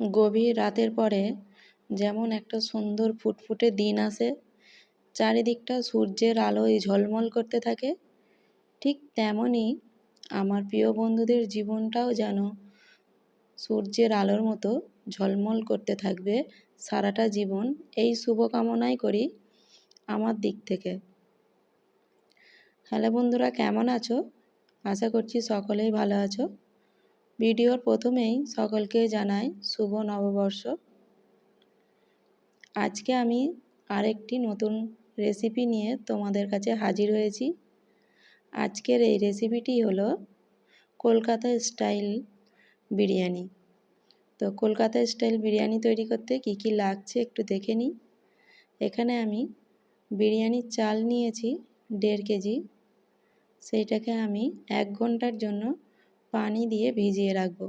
গভীর রাতের পরে যেমন একটা সুন্দর ফুটফুটে দিন আসে, চারিদিকটা সূর্যের আলোয় ঝলমল করতে থাকে, ঠিক তেমনই আমার প্রিয় বন্ধুদের জীবনটাও যেন সূর্যের আলোর মতো ঝলমল করতে থাকবে সারাটা জীবন। এই শুভকামনাই করি আমার দিক থেকে। হ্যালো বন্ধুরা, কেমন আছো? আশা করছি সকলেই ভালো আছো। ভিডিওর প্রথমেই সকলকে জানাই শুভ নববর্ষ। আজকে আমি আরেকটি নতুন রেসিপি নিয়ে তোমাদের কাছে হাজির হয়েছি। আজকের এই রেসিপিটি হলো কলকাতা স্টাইল বিরিয়ানি। তো কলকাতা স্টাইল বিরিয়ানি তৈরি করতে কি কি লাগছে একটু দেখে নিই। এখানে আমি বিরিয়ানির চাল নিয়েছি, দেড় কেজি। সেইটাকে আমি এক ঘণ্টার জন্য পানি দিয়ে ভিজিয়ে রাখব।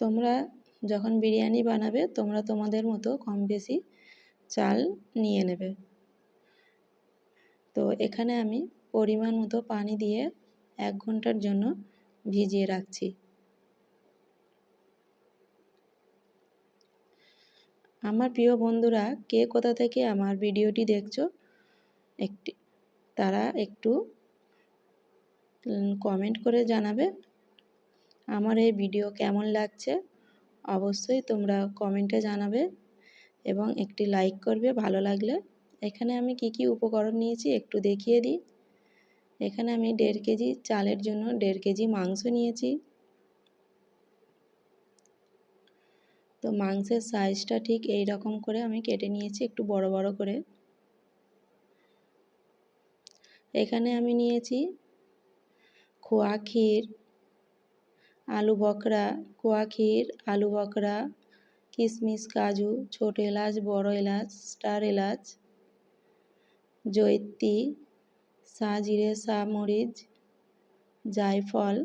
তোমরা যখন বিরিয়ানি বানাবে, তোমরা তোমাদের মতো কম বেশি চাল নিয়ে নেবে। তো এখানে আমি পরিমাণ মতো পানি দিয়ে এক ঘণ্টার জন্য ভিজিয়ে রাখছি। আমার প্রিয় বন্ধুরা, কে কোথা থেকে আমার ভিডিওটি দেখছ? একটি, তারা একটু কমেন্ট করে জানাবে আমার এই ভিডিও কেমন লাগছে। অবশ্যই তোমরা কমেন্টে জানাবে এবং একটি লাইক করবে ভালো লাগলে। এখানে আমি কি কি উপকরণ নিয়েছি একটু দেখিয়ে দিই। এখানে আমি দেড় কেজি চালের জন্য দেড় কেজি মাংস নিয়েছি। তো মাংসের সাইজটা ঠিক এই রকম করে আমি কেটে নিয়েছি একটু বড় বড় করে। এখানে আমি নিয়েছি খোয়া ক্ষীর, আলু বকরা কোয়া ক্ষীর, আলু বকরা কিশমিশ কাজু, ছোট এলাচ, বড় এলাচ, স্টার এলাচ জৈত্রী জিরে সা মরিচ জায়ফল,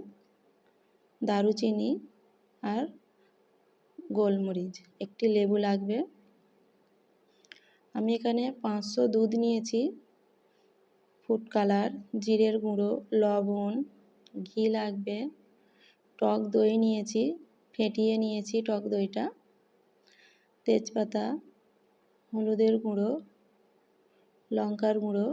দারুচিনি আর গোলমরিচ। একটি লেবু লাগবে। আমি এখানে পাঁচশো দুধ নিয়েছি। ফুড কালার, জিরের গুঁড়ো, লবণ, ঘি লাগবে। টক দই নিয়েছি, ফেটিয়ে নিয়েছি টক দইটা। তেজপাতা, হলুদের গুঁড়ো, লঙ্কার গুঁড়ো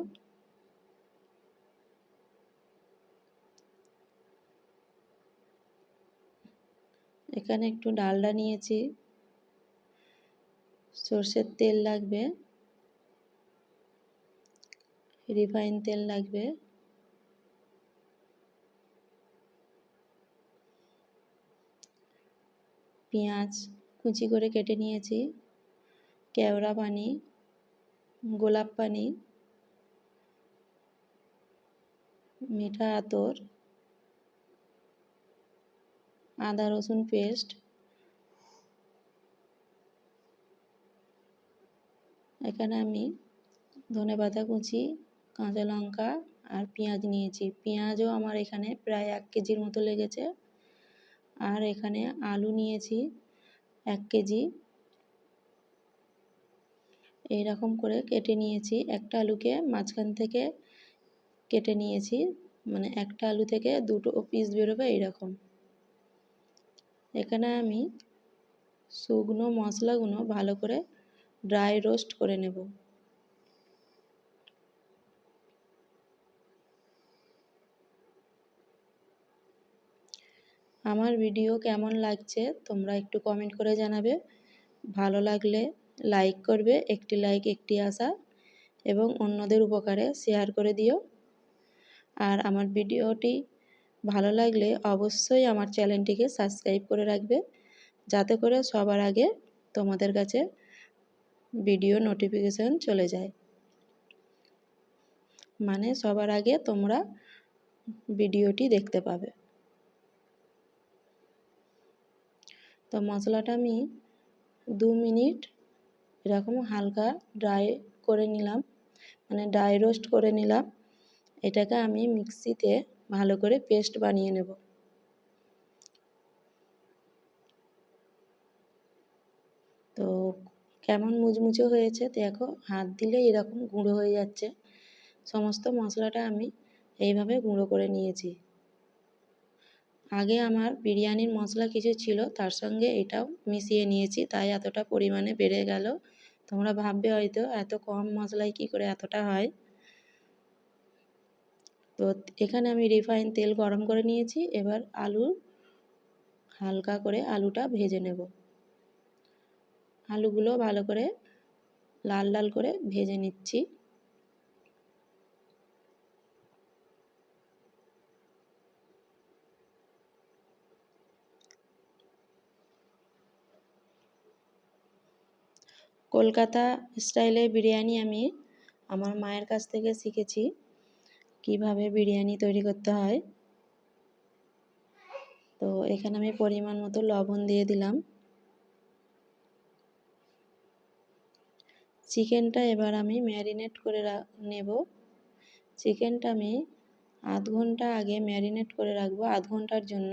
এখানে একটু ডালডা নিয়েছি। সর্ষের তেল লাগবে। রিফাইন তেল লাগবে। পেঁয়াজ কুচি করে কেটে নিয়েছি। কেওড়া পানি, গোলাপ পানি, মিঠা আতর। আদা, রসুন পেস্ট, এখানে আমি ধনে পাতা কুচি, কাঁচা লঙ্কা আর পেঁয়াজ নিয়েছি। পেঁয়াজও আমার এখানে প্রায় এক কেজির মতো লেগেছে। আর এখানে আলু নিয়েছি এক কেজি। এইরকম করে কেটে নিয়েছি। একটা আলুকে মাঝখান থেকে কেটে নিয়েছি। মানে একটা আলু থেকে দুটো পিস বেরোবে এইরকম। এখানে আমি শুকনো মশলাগুলো ভালো করে ড্রাই রোস্ট করে নেব। আমার ভিডিও কেমন লাগছে তোমরা একটু কমেন্ট করে জানাবে। ভালো লাগলে লাইক করবে, একটি লাইক একটি আশা এবং অন্যদের উপকারে শেয়ার করে দিও। আর আমার ভিডিওটি ভালো লাগলে অবশ্যই আমার চ্যানেলটিকে সাবস্ক্রাইব করে রাখবে। যাতে করে সবার আগে তোমাদের কাছে ভিডিও নোটিফিকেশান চলে যায়। মানে সবার আগে তোমরা ভিডিওটি দেখতে পাবে। তো মশলাটা আমি দু মিনিট এরকম হালকা ড্রাই করে নিলাম। মানে ড্রাই রোস্ট করে নিলাম। এটাকে আমি মিক্সিতে ভালো করে পেস্ট বানিয়ে নেব। তো কেমন মুচমুচে হয়েছে দেখো, হাত দিলে এরকম গুঁড়ো হয়ে যাচ্ছে। সমস্ত মশলাটা আমি এইভাবে গুঁড়ো করে নিয়েছি। আগে আমার বিরিয়ানির মশলা কিছু ছিল, তার সঙ্গে এটাও মিশিয়ে নিয়েছি, তাই এতটা পরিমাণে বেড়ে গেল। তোমরা ভাববে হয়তো এত কম মশলায় কী করে এতটা হয়। তো এখানে আমি রিফাইন তেল গরম করে নিয়েছি। এবার আলু হালকা করে আলুটা ভেজে নেব। আলুগুলো ভালো করে লাল লাল করে ভেজে নিচ্ছি। কলকাতা স্টাইলে বিরিয়ানি আমি আমার মায়ের কাছ থেকে শিখেছি। কীভাবে বিরিয়ানি তৈরি করতে হয়। তো এখানে আমি পরিমাণ মতো লবণ দিয়ে দিলাম। চিকেনটা এবার আমি ম্যারিনেট করে নেব। চিকেনটা আমি আধ ঘণ্টা আগে ম্যারিনেট করে রাখব আধ ঘণ্টার জন্য।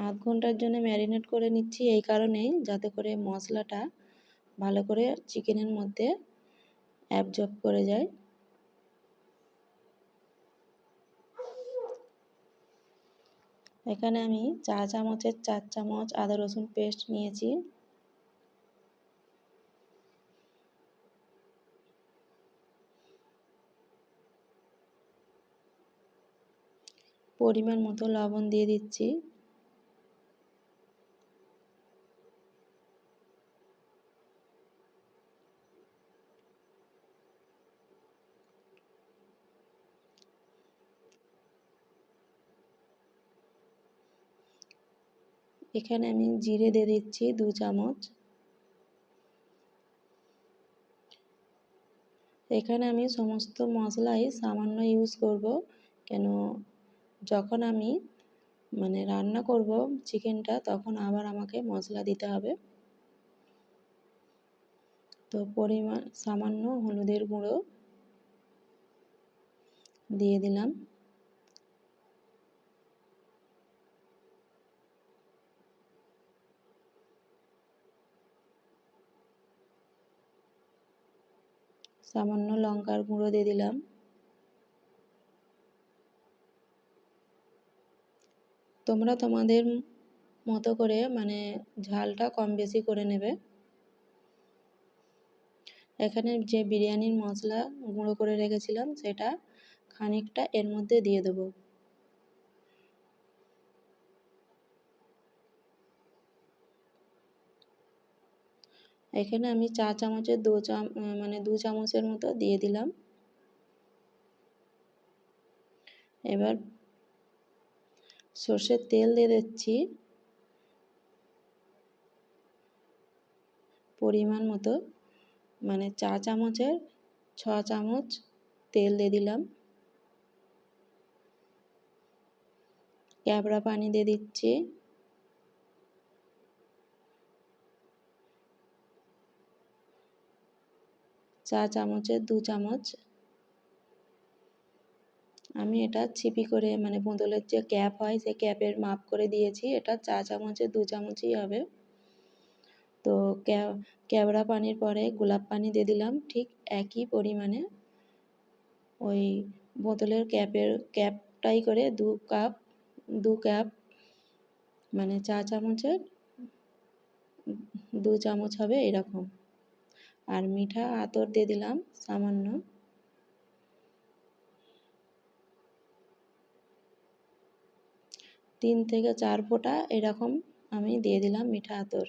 আধ ঘণ্টার জন্য ম্যারিনেট করে নিচ্ছি এই কারণেই যাতে করে মশলাটা ভালো করে চিকেনের মধ্যে অ্যাবজর্ব করে যায়। এখানে আমি চা চামচের চার চামচ আদা, রসুন পেস্ট নিয়েছি। পরিমাণ মতো লবণ দিয়ে দিচ্ছি। এখানে আমি জিরে দিয়ে দিচ্ছি দু চামচ। এখানে আমি সমস্ত মশলাই সামান্য ইউজ করব, কেন যখন আমি মানে রান্না করব চিকেনটা তখন আবার আমাকে মশলা দিতে হবে। তো পরিমাণ সামান্য হলুদের গুঁড়ো দিয়ে দিলাম। সামান্য লঙ্কার গুঁড়ো দিয়ে দিলাম। তোমরা তোমাদের মতো করে মানে ঝালটা কম বেশি করে নেবে। এখানে যে বিরিয়ানির মশলা গুঁড়ো করে রেখেছিলাম, সেটা খানিকটা এর মধ্যে দিয়ে দেবো। এখানে আমি চা চামচের দু চাম মানে দু চামচের মতো দিয়ে দিলাম। এবার সর্ষের তেল দিয়ে দিচ্ছি। পরিমাণ মতো মানে চা চামচের ছ চামচ তেল দিয়ে দিলাম। ক্যাবড়া পানি দিয়ে দিচ্ছি। চা চামচের দু চামচ। আমি এটা ছিপি করে মানে বোতলের যে ক্যাপ হয় সে ক্যাপের মাপ করে দিয়েছি। এটা চা চামচের দু চামচই হবে। তো ক্যাবড়া পানির পরে গোলাপ পানি দিয়ে দিলাম ঠিক একই পরিমাণে। ওই বোতলের ক্যাপের ক্যাপটাই করে দু কাপ দু কাপ মানে চা চামচের দু চামচ হবে এরকম। আর মিঠা আতর দিয়ে দিলাম, সামান্য। তিন থেকে চার ফোঁটা এরকম আমি দিয়ে দিলাম মিঠা আতর।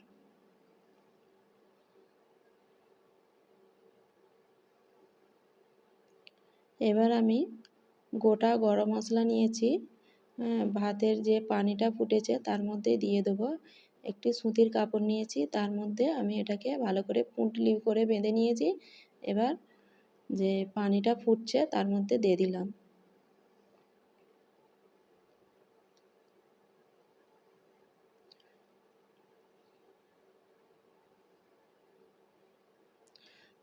এবার আমি গোটা গরম মশলা নিয়েছি হ্যাঁ ভাতের যে পানিটা ফুটেছে তার মধ্যে দিয়ে দেবো একটি সুতির কাপড় নিয়েছি, তার মধ্যে আমি এটাকে ভালো করে পুঁটলি করে বেঁধে নিয়েছি। এবার যে পানিটা ফুটছে, তার মধ্যে দিয়ে দিলাম।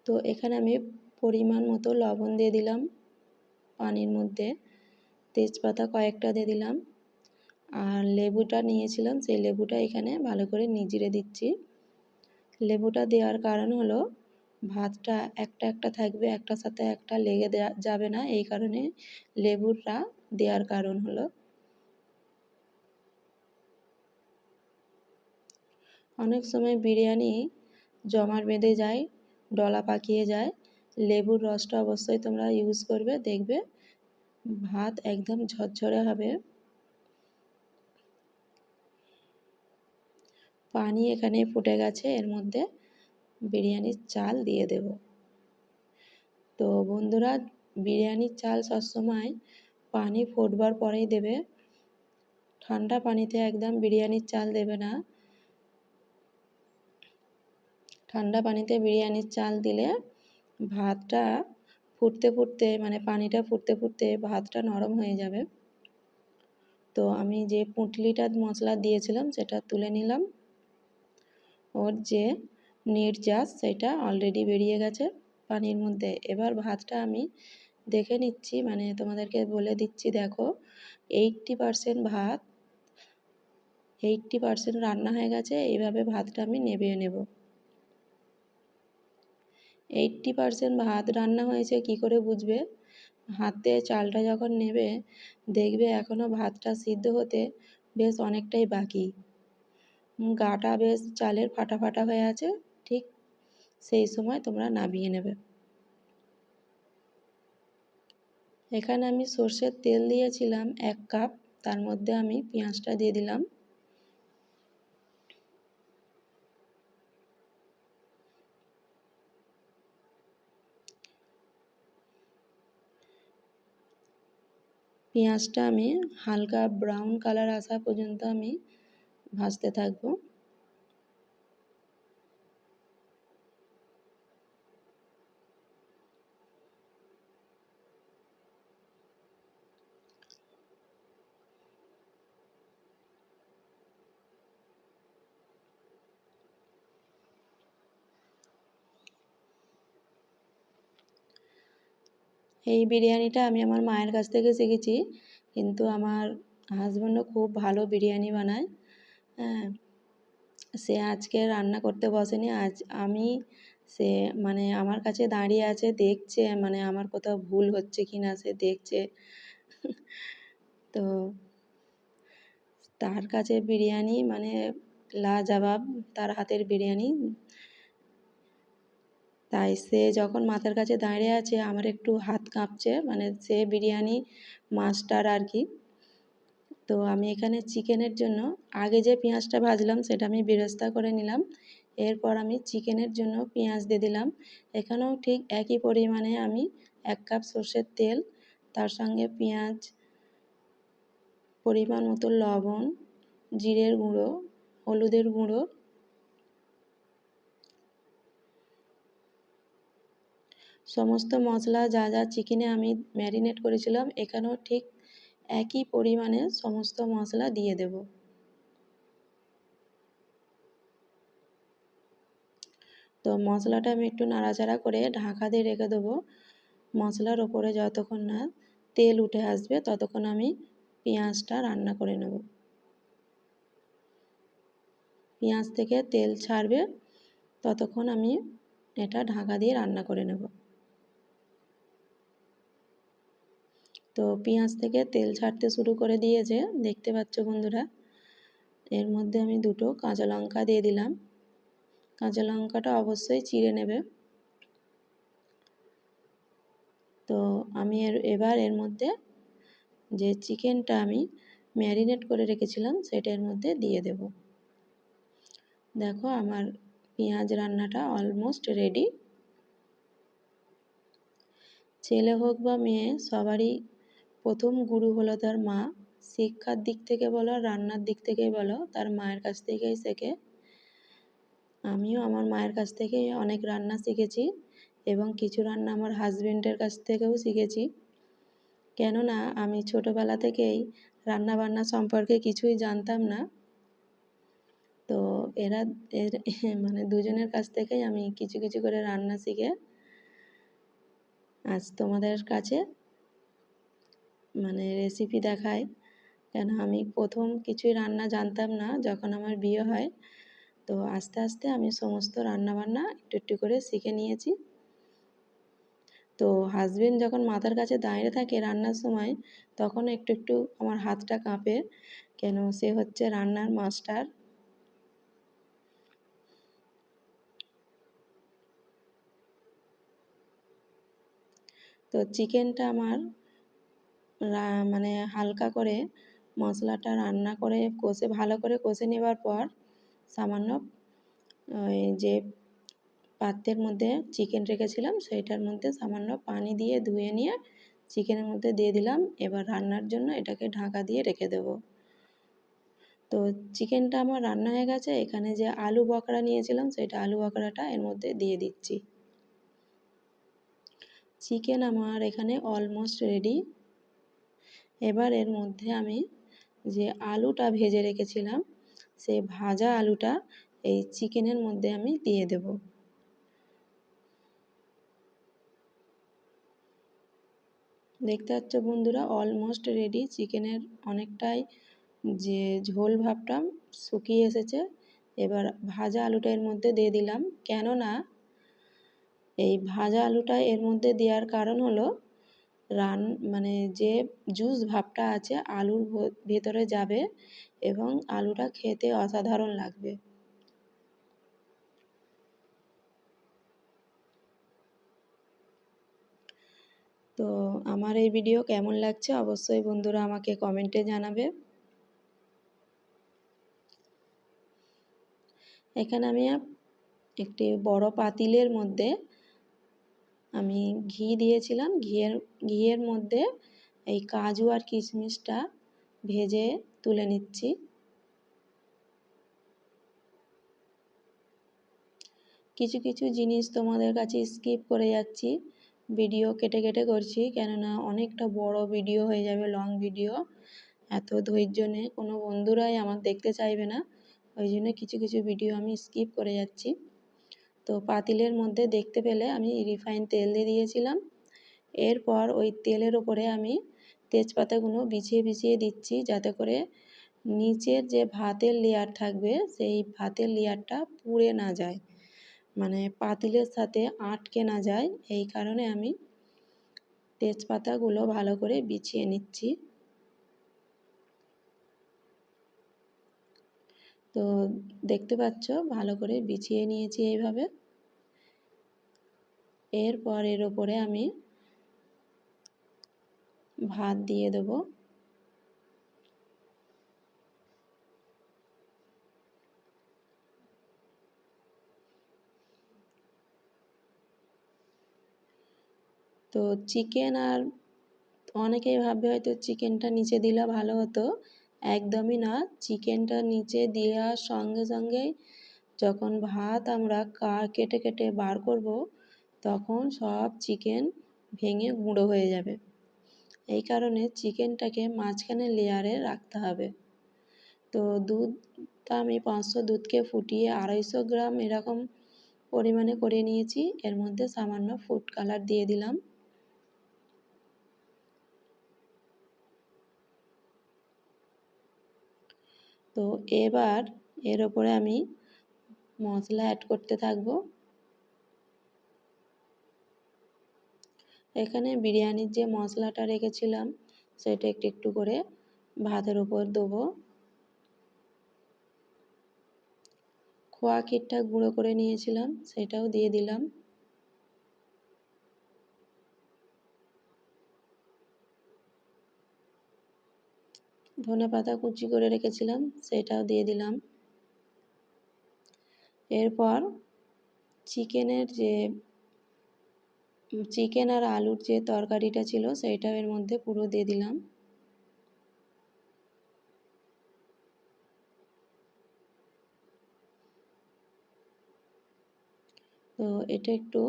তো এখানে আমি পরিমাণ মতো লবণ দিয়ে দিলাম। পানির মধ্যে তেজপাতা কয়েকটা দিয়ে দিলাম। আর লেবুটা নিয়েছিলাম, সেই লেবুটা এখানে ভালো করে নিজিরে দিচ্ছি। লেবুটা দেওয়ার কারণ হলো, ভাতটা একটা একটা থাকবে একটার সাথে একটা লেগে দেওয়া যাবে না, এই কারণে লেবুটা দেওয়ার কারণ হলো। অনেক সময় বিরিয়ানি জমাট বেঁধে যায়, ডলা পাকিয়ে যায়, লেবুর রসটা অবশ্যই তোমরা ইউজ করবে, দেখবে ভাত একদম ঝরঝরে হবে। পানি এখানে ফুটে গেছে, এর মধ্যে বিরিয়ানির চাল দিয়ে দেব। তো বন্ধুরা, বিরিয়ানির চাল সবসময় পানি ফুটবার পরেই দেবে। ঠান্ডা পানিতে একদম বিরিয়ানির চাল দেবে না। ঠান্ডা পানিতে বিরিয়ানির চাল দিলে ভাতটা ফুটতে ফুটতে মানে পানিটা ফুটতে ফুটতে ভাতটা নরম হয়ে যাবে। তো আমি যে পুঁটলিটা মশলা দিয়েছিলাম, সেটা তুলে নিলাম। ওর যে নির্যাস সেটা অলরেডি বেরিয়ে গেছে পানির মধ্যে। এবার ভাতটা আমি দেখে নিচ্ছি মানে তোমাদেরকে বলে দিচ্ছি, দেখো এইটটি পারসেন্ট ভাত এইটটি পারসেন্ট রান্না হয়ে গেছে, এইভাবে ভাতটা আমি নেবিয়ে নেব। এইটটি পারসেন্ট ভাত রান্না হয়েছে, কি করে বুঝবে? হাতে চালটা যখন নেবে, দেখবে এখনও ভাতটা সিদ্ধ হতে বেশ অনেকটাই বাকি। গাটা বেশ চালের ফাটা ফাটা হয়ে আছে, ঠিক সেই সময় তোমরা নামিয়ে নেবে। এখানে আমি সর্ষের তেল দিয়েছিলাম এক কাপ, তার মধ্যে আমি পেঁয়াজটা দিয়ে দিলাম। পেঁয়াজটা আমি হালকা ব্রাউন কালার আসা পর্যন্ত আমি ভাজতে থাকব। এই বিরিয়ানিটা আমি আমার মায়ের কাছ থেকে শিখেছি, কিন্তু আমার হাজব্যান্ডও খুব ভালো বিরিয়ানি বানায়। হ্যাঁ সে আজকে রান্না করতে বসেনি। আজ আমি সে মানে আমার কাছে দাঁড়িয়ে আছে, দেখছে মানে আমার কোথাও ভুল হচ্ছে কি না সে দেখছে। তো তার কাছে বিরিয়ানি মানে লাজবাব, তার হাতের বিরিয়ানি। তাই সে যখন মাথার কাছে দাঁড়িয়ে আছে, আমার একটু হাত কাঁপছে মানে সে বিরিয়ানি মাস্টার আর কি। তো আমি এখানে চিকেনের জন্য আগে যে পেঁয়াজটা ভাজলাম সেটা আমি বেরেস্তা করে নিলাম। এরপর আমি চিকেনের জন্য পেঁয়াজ দিয়ে দিলাম। এখানেও ঠিক একই পরিমাণে আমি এক কাপ সর্ষের তেল, তার সঙ্গে পেঁয়াজ, পরিমাণ মতো লবণ, জিরের গুঁড়ো, হলুদের গুঁড়ো, সমস্ত মশলা যা যা চিকেনে আমি ম্যারিনেট করেছিলাম এখানেও ঠিক একই পরিমাণে সমস্ত মশলা দিয়ে দেব। তো মশলাটা আমি একটু নাড়াচাড়া করে ঢাকা দিয়ে রেখে দেবো। মশলার ওপরে যতক্ষণ না তেল উঠে আসবে, ততক্ষণ আমি পেঁয়াজটা রান্না করে নেব। পেঁয়াজ থেকে তেল ছাড়বে, ততক্ষণ আমি এটা ঢাকা দিয়ে রান্না করে নেব। তো পেঁয়াজ থেকে তেল ছাড়তে শুরু করে দিয়েছে। দেখতে পাচ্ছ বন্ধুরা, এর মধ্যে আমি দুটো কাঁচা লঙ্কা দিয়ে দিলাম। কাঁচা লঙ্কাটা অবশ্যই চিড়ে নেবে। তো আমি এর, এবার এর মধ্যে যে চিকেনটা আমি ম্যারিনেট করে রেখেছিলাম, সেটা এর মধ্যে দিয়ে দেব। দেখো আমার পেঁয়াজ রান্নাটা অলমোস্ট রেডি ছেলে হোক বা মেয়ে, সবারই প্রথম গুরু হলো তার মা। শিক্ষার দিক থেকে বলো, রান্নার দিক থেকে বলো, তার মায়ের কাছ থেকেই শেখে। আমিও আমার মায়ের কাছ থেকেই অনেক রান্না শিখেছি এবং কিছু রান্না আমার হাজব্যান্ডের কাছ থেকেও শিখেছি। কেননা, আমি ছোটোবেলা থেকেই রান্না বান্না সম্পর্কে কিছুই জানতাম না। তো এরা, এর মানে দুজনের কাছ থেকেই আমি কিছু কিছু করে রান্না শিখে। আজ তোমাদের কাছে মানে রেসিপি দেখায়। কেন আমি প্রথম কিছুই রান্না জানতাম না, যখন আমার বিয়ে হয়। তো আস্তে আস্তে আমি সমস্ত রান্নাবান্না একটু একটু করে শিখে নিয়েছি। তো হাজবেন্ড যখন মাথার কাছে দাঁড়িয়ে থাকে রান্নার সময়, তখন একটু একটু আমার হাতটা কাঁপে। কেন সে হচ্ছে রান্নার মাস্টার তো চিকেনটা আমার মানে হালকা করে মশলাটা রান্না করে কষে, ভালো করে কষে নেবার পর সামান্য, ওই যে পাত্রের মধ্যে চিকেন রেখেছিলাম, সেইটার মধ্যে সামান্য পানি দিয়ে ধুয়ে নিয়ে চিকেনের মধ্যে দিয়ে দিলাম। এবার রান্নার জন্য এটাকে ঢাকা দিয়ে রেখে দেব। তো চিকেনটা আমার রান্না হয়ে গেছে। এখানে যে আলু বকরা নিয়েছিলাম সেটা আলু বকরাটা এর মধ্যে দিয়ে দিচ্ছি। চিকেন আমার এখানে অলমোস্ট রেডি এবার এর মধ্যে আমি যে আলুটা ভেজে রেখেছিলাম, সেই ভাজা আলুটা এই চিকেনের মধ্যে আমি দিয়ে দেব। দেখতে পাচ্ছ বন্ধুরা অলমোস্ট রেডি চিকেনের অনেকটাই যে ঝোল ভাবটা শুকিয়ে এসেছে। এবার ভাজা আলুটা এর মধ্যে দিয়ে দিলাম। কেননা এই ভাজা আলুটা এর মধ্যে দেওয়ার কারণ হলো রান মানে যে জুস ভাবটা আছে, আলুর ভেতরে যাবে এবং আলুটা খেতে অসাধারণ লাগবে। তো আমার এই ভিডিও কেমন লাগছে অবশ্যই বন্ধুরা আমাকে কমেন্টে জানাবে। এখানে আমি একটি বড় পাতিলের মধ্যে আমি ঘি দিয়েছিলাম, ঘিয়ের ঘিয়ের মধ্যে এই কাজু আর কিশমিশটা ভেজে তুলে নিচ্ছি। কিছু কিছু জিনিস তোমাদের কাছে স্কিপ করে যাচ্ছি, ভিডিও কেটে কেটে করছি, কেননা অনেকটা বড় ভিডিও হয়ে যাবে, লং ভিডিও। এত ধৈর্য নেই কোনো বন্ধুরাই আমার দেখতে চাইবে না, ওই জন্য কিছু কিছু ভিডিও আমি স্কিপ করে যাচ্ছি। তো পাতিলের মধ্যে দেখতে পেলে আমি রিফাইন তেল দিয়ে দিয়েছিলাম। এরপর ওই তেলের ওপরে আমি তেজপাতাগুলো বিছিয়ে বিছিয়ে দিচ্ছি যাতে করে নিচের যে ভাতের লেয়ার থাকবে সেই ভাতের লেয়ারটা পুড়ে না যায়। মানে পাতিলের সাথে আটকে না যায়। এই কারণে আমি তেজপাতাগুলো ভালো করে বিছিয়ে নিচ্ছি। তো দেখতে পাচ্ছ ভালো করে বিছিয়ে নিয়েছি এইভাবে। এরপর এর ওপরে আমি ভাত দিয়ে দেবো। তো চিকেন আর অনেকেই ভাববে হয়তো চিকেনটা নিচে দিলে ভালো হতো। একদমই না, চিকেনটা নিচে দেওয়ার সঙ্গে সঙ্গেই যখন ভাত আমরা কেটে কেটে বার করব তখন সব চিকেন ভেঙে গুঁড়ো হয়ে যাবে। এই কারণে চিকেনটাকে মাঝখানে লেয়ারে রাখতে হবে। তো দুধটা আমি পাঁচশো দুধকে ফুটিয়ে আড়াইশো গ্রাম এরকম পরিমাণে করে নিয়েছি। এর মধ্যে সামান্য ফুড কালার দিয়ে দিলাম। তো এবার এর ওপরে আমি মশলা অ্যাড করতে থাকব। এখানে বিরিয়ানির যে মশলাটা রেখেছিলাম, সেটা একটু একটু করে ভাতের উপর দেবো। খোয়া ক্ষীরটা গুঁড়ো করে নিয়েছিলাম, সেটাও দিয়ে দিলাম। ধনে পাতা কুচি করে রেখেছিলাম, সেটাও দিয়ে দিলাম। এরপর চিকেনের যে চিকেন আর আলুর যে তরকারিটা ছিল সেইটাও এর মধ্যে পুরো দিয়ে দিলাম। তো এটা একটু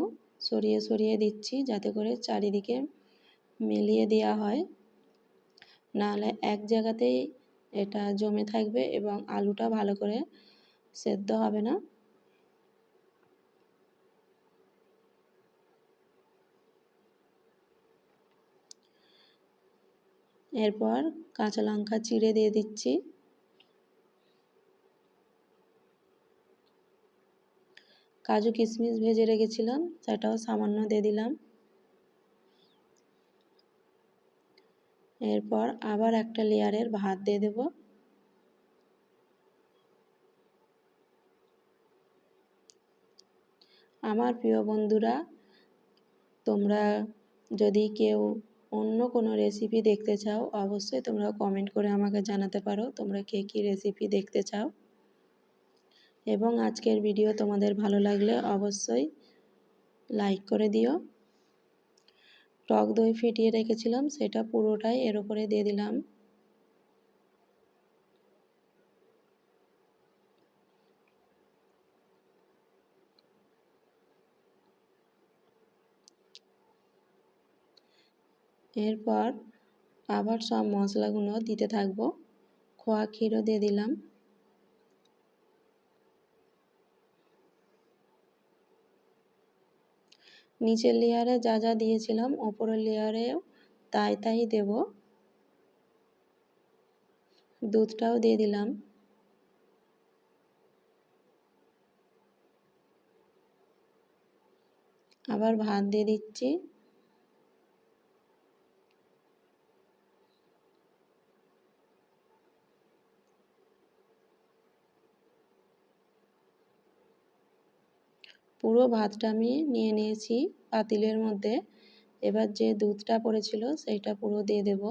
সরিয়ে সরিয়ে দিচ্ছি, যাতে করে চারিদিকে মিলিয়ে দেওয়া হয়। নাহলে এক জায়গাতেই এটা জমে থাকবে এবং আলুটা ভালো করে সেদ্ধ হবে না। এরপর কাঁচা লঙ্কা চিড়ে দিয়ে দিচ্ছি। কাজু কিশমিশ ভেজে রেখেছিলাম, সেটাও সামান্য দিয়ে দিলাম। এরপর আবার একটা লেয়ারের ভাত দিয়ে দেব। আমার প্রিয় বন্ধুরা, তোমরা যদি কেউ অন্য কোনো রেসিপি দেখতে চাও, অবশ্যই তোমরা কমেন্ট করে আমাকে জানাতে পারো, তোমরা কে কী রেসিপি দেখতে চাও। এবং আজকের ভিডিও তোমাদের ভালো লাগলে অবশ্যই লাইক করে দিও। টক দই ফেটিয়ে রেখেছিলাম, সেটা পুরোটাই এর ওপরে দিয়ে দিলাম। এরপর আবার সব মশলাগুলো দিতে থাকব। খোয়া ক্ষীরও দিয়ে দিলাম। নিচের লেয়ারে যা যা দিয়েছিলাম, ওপরের লেয়ারেও তাই তাই দেব। দুধটাও দিয়ে দিলাম। আবার ভাত দিয়ে দিচ্ছি। পুরো ভাতটা আমি নিয়ে নিয়েছি পাতিলের মধ্যে। এবার যে দুধটা পড়েছিল সেইটা পুরো দিয়ে দেব।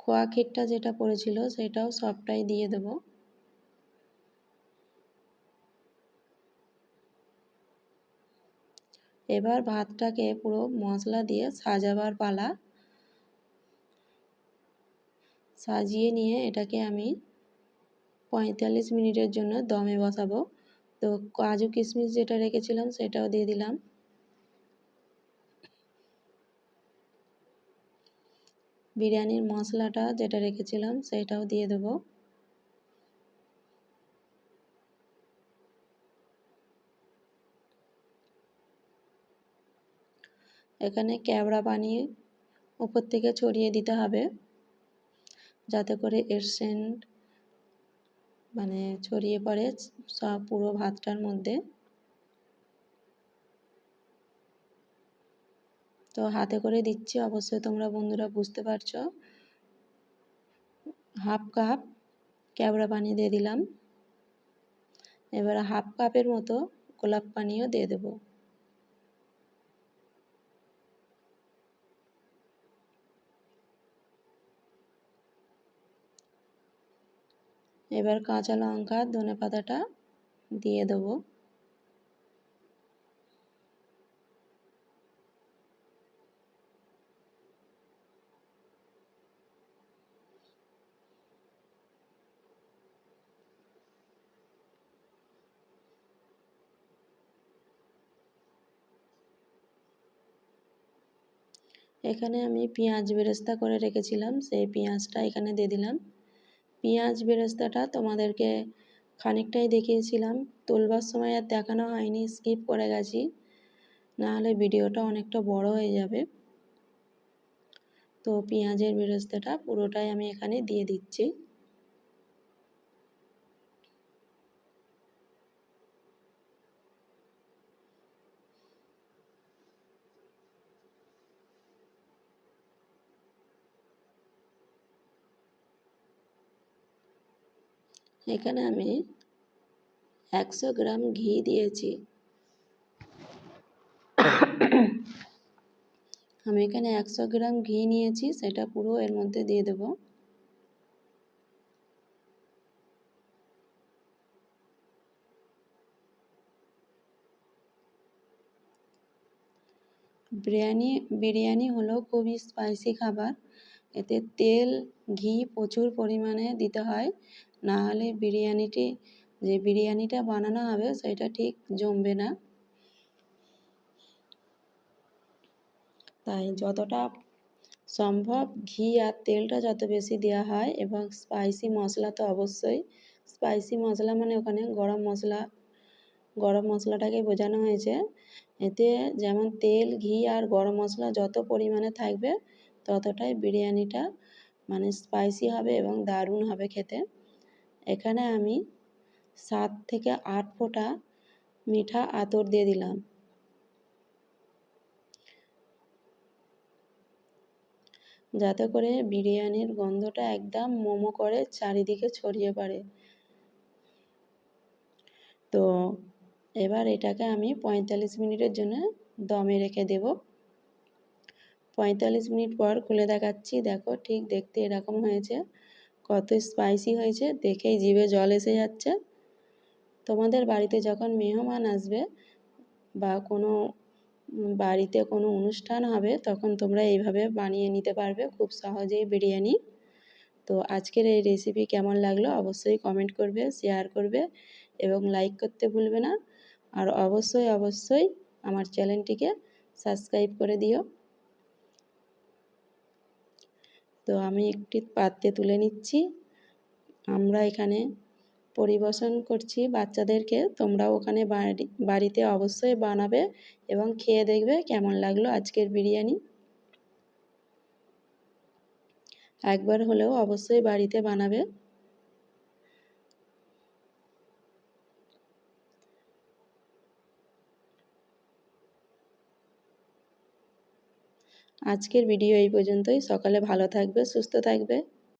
খোয়া ক্ষীরটা যেটা পড়েছিল সেটাও সবটাই দিয়ে দেব। এবার ভাতটাকে পুরো মশলা দিয়ে সাজাবার পালা। সাজিয়ে নিয়ে এটাকে আমি পঁয়তাল্লিশ মিনিটের জন্য দমে বসাবো। তো কাজু কিশমিশ যেটা রেখেছিলাম সেটাও দিয়ে দিলাম। বিরিয়ানির মশলাটা যেটা রেখেছিলাম সেটাও দিয়ে দেব। এখানে ক্যাবড়া পানি উপর থেকে ছড়িয়ে দিতে হবে। যাতে করে এর সেন্ট মানে ছড়িয়ে পড়ে সব পুরো ভাতটার মধ্যে। তো হাতে করে দিচ্ছি, অবশ্যই তোমরা বন্ধুরা বুঝতে পারছ। হাফ কাপ ক্যাবড়া পানি দিয়ে দিলাম। এবার হাফ কাপের মতো গোলাপ পানিও দিয়ে দেবো। এবার কাঁচা লঙ্কা, ধনে পাতাটা দিয়ে দেবো। এখানে আমি পেঁয়াজ বেরেস্তা করে রেখেছিলাম, সেই পেঁয়াজটা এখানে দিয়ে দিলাম। পেঁয়াজ বেরেস্তাটা তোমাদেরকে খানিকটাই দেখিয়েছিলাম। তুলবার সময় আর দেখানো হয়নি স্কিপ করে গেছি। নাহলে ভিডিওটা অনেকটা বড় হয়ে যাবে। তো পেঁয়াজের বেরেস্তাটা পুরোটাই আমি এখানে দিয়ে দিচ্ছি। এখানে আমি একশো গ্রাম ঘি দিয়েছি। আমি এখানে একশো গ্রাম ঘি নিয়েছি, সেটা পুরো এর মধ্যে দিয়ে দেব। বিরিয়ানি বিরিয়ানি হলো খুবই স্পাইসি খাবার। এতে তেল, ঘি প্রচুর পরিমাণে দিতে হয়। না হলে বিরিয়ানিটি, যে বিরিয়ানিটা বানানো হবে সেটা ঠিক জমবে না। তাই যতটা সম্ভব ঘি আর তেলটা যত বেশি দেওয়া হয় এবং স্পাইসি মশলা তো অবশ্যই। স্পাইসি মশলা মানে ওখানে গরম মশলা, গরম মশলাটাকে বোঝানো হয়েছে। এতে যেমন তেল, ঘি আর গরম মশলা যত পরিমাণে থাকবে ততটাই বিরিয়ানিটা মানে স্পাইসি হবে এবং দারুণ হবে খেতে। এখানে আমি সাত থেকে আট ফোঁটা মিঠা আতর দিয়ে দিলাম। যাতে করে বিরিয়ানির গন্ধটা একদম মোমো করে চারিদিকে ছড়িয়ে পড়ে। তো এবার এটাকে আমি পঁয়তাল্লিশ মিনিটের জন্য দমে রেখে দেব। পঁয়তাল্লিশ মিনিট পর খুলে দেখাচ্ছি। দেখো ঠিক দেখতে এরকম হয়েছে। কত স্পাইসি হয়েছে। দেখেই জিভে জল এসে যাচ্ছে। তোমাদের বাড়িতে যখন মেহমান আসবে বা কোনো বাড়িতে কোনো অনুষ্ঠান হবে, তখন তোমরা এইভাবে বানিয়ে নিতে পারবে খুব সহজেই বিরিয়ানি। তো আজকের এই রেসিপি কেমন লাগল অবশ্যই কমেন্ট করবে শেয়ার করবে এবং লাইক করতে ভুলবে না। আর অবশ্যই অবশ্যই আমার চ্যানেলটিকে সাবস্ক্রাইব করে দিও। তো আমি একটি পাত্রে তুলে নিচ্ছি। আমরা এখানে পরিবেশন করছি বাচ্চাদেরকে। তোমরাও ওখানে বাড়ি, বাড়িতে অবশ্যই বানাবে এবং খেয়ে দেখবে কেমন লাগল আজকের বিরিয়ানি। একবার হলেও অবশ্যই বাড়িতে বানাবে। আজকের ভিডিও এই পর্যন্তই। সকালে ভালো থাকবে সুস্থ থাকবে।